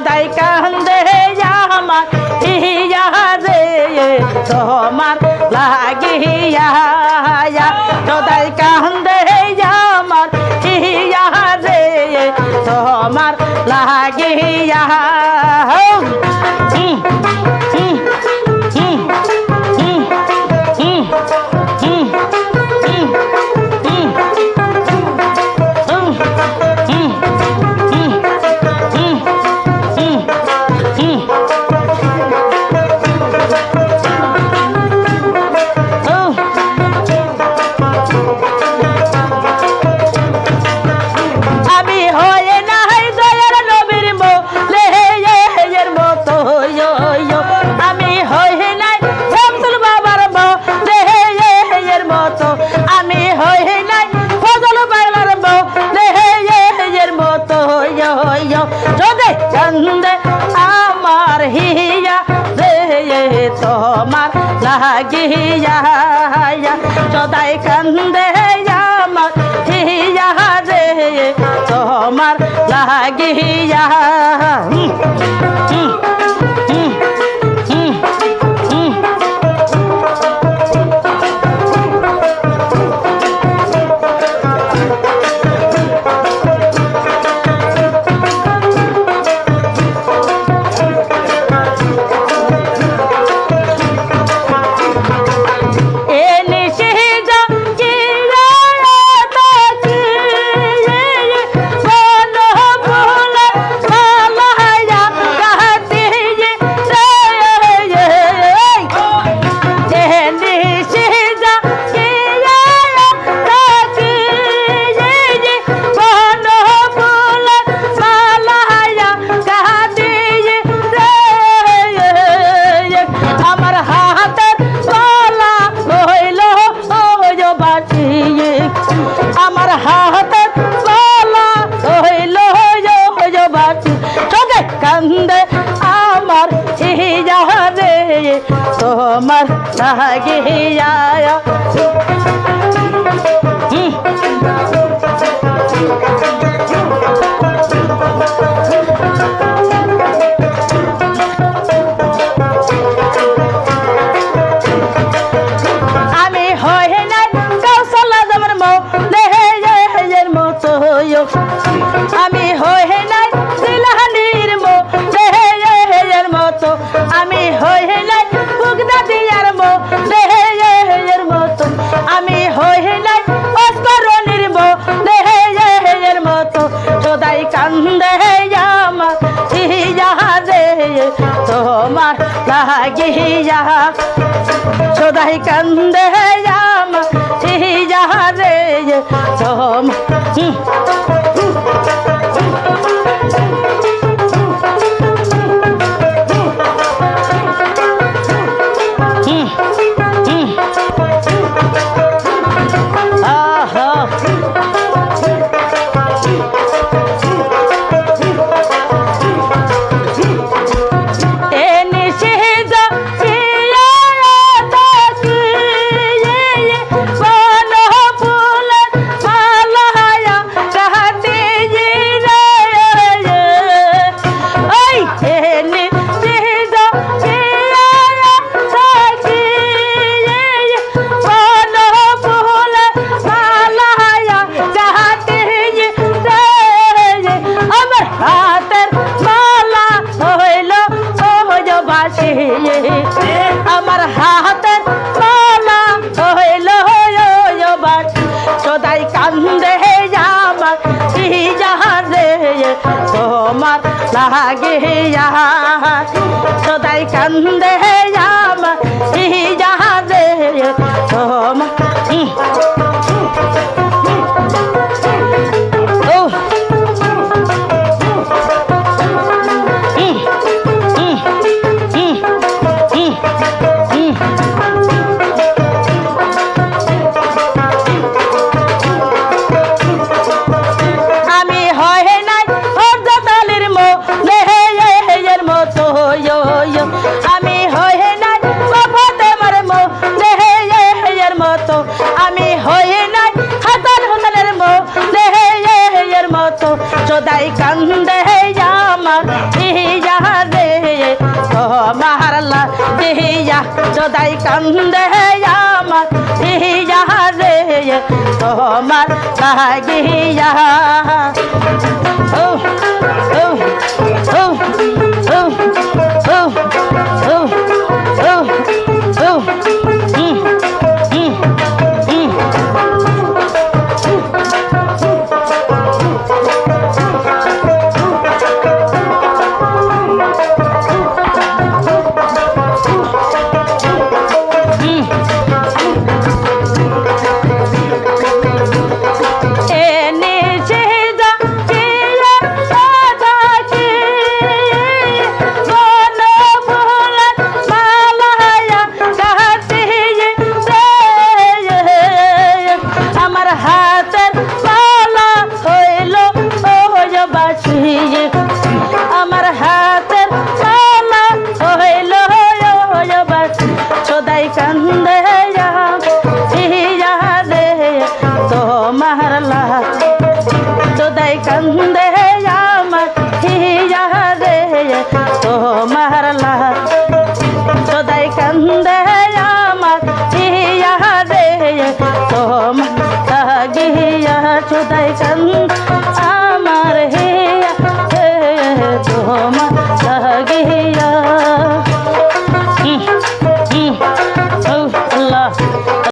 সদাই কান্দে আমার ইয়া রে তোমার লাগিয়া সদাই কান্দে আমার ইয়া রে তোমার লাগিয়া তোমার লাগিয়া সদাই কান্দে আমার হিয়া রে। তোমার লাগিয়া मर गया आया। हम्म। লাগিয়া সদাই কান্দে রাম রে সম যাহারে তোমার লাগিয়া সদাই কান্দে চোদাই কান্দে আমার ইহা রে তোমার লাগিয়া আমার হাতের চলা হইল এবার সদাই কান্দে দে তোমার লাহ সদাই কান্দে আমার দে তোমার লাহ সদাই কান্দে আমার দে তোমার গিয়া সদাই কান্দে